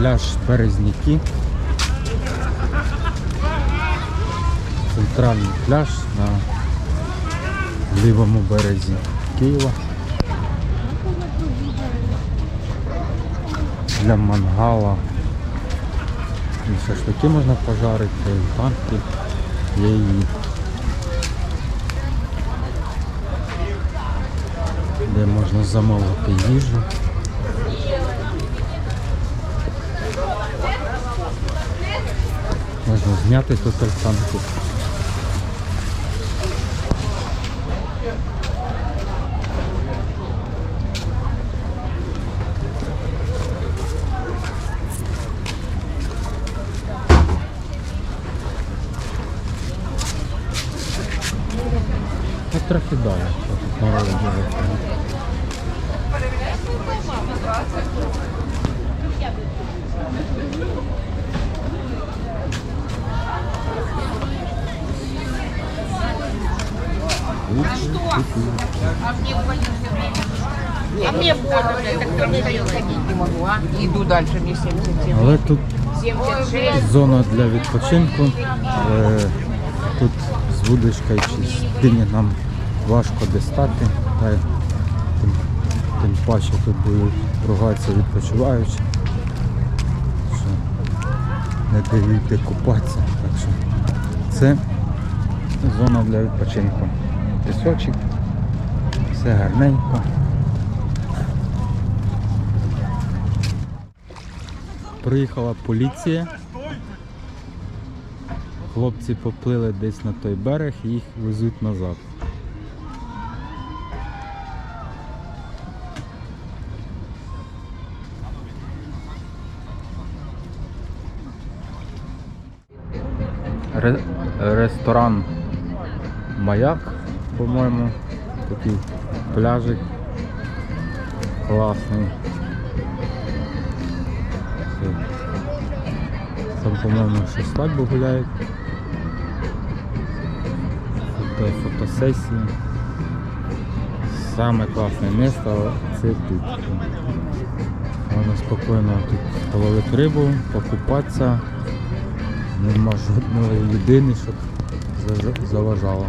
пляж Березняки. Центральний пляж на лівому березі Києва. Для мангала. І шашлики можна пожарити, банки є і де можна замовити їжу. Можна зняти тут альтанку. Трохи далі, тут народу дуже. А мне больно, я так там стою, ходить не могу, а? Иду дальше, мне 77. Але тут 76. зона для відпочинку. Е, Тут з вудочкою чи з спінінгом важко дістати. Та тим, тим паче тут будуть ругатися відпочиваючи. Що не дають купатися. Так що це зона для відпочинку. Пісочок, все гарненько. Приїхала поліція. Хлопці поплили десь на той берег і їх везуть назад. Ре- ресторан Маяк, по-моєму, такий пляжик класний. Там, по-моєму, ще свадьбу гуляють. Фото, фотосесії. Саме класне місто це тут. Можна спокійно тут половити рибу, покупатися. Нема жодної людини, щоб заважало.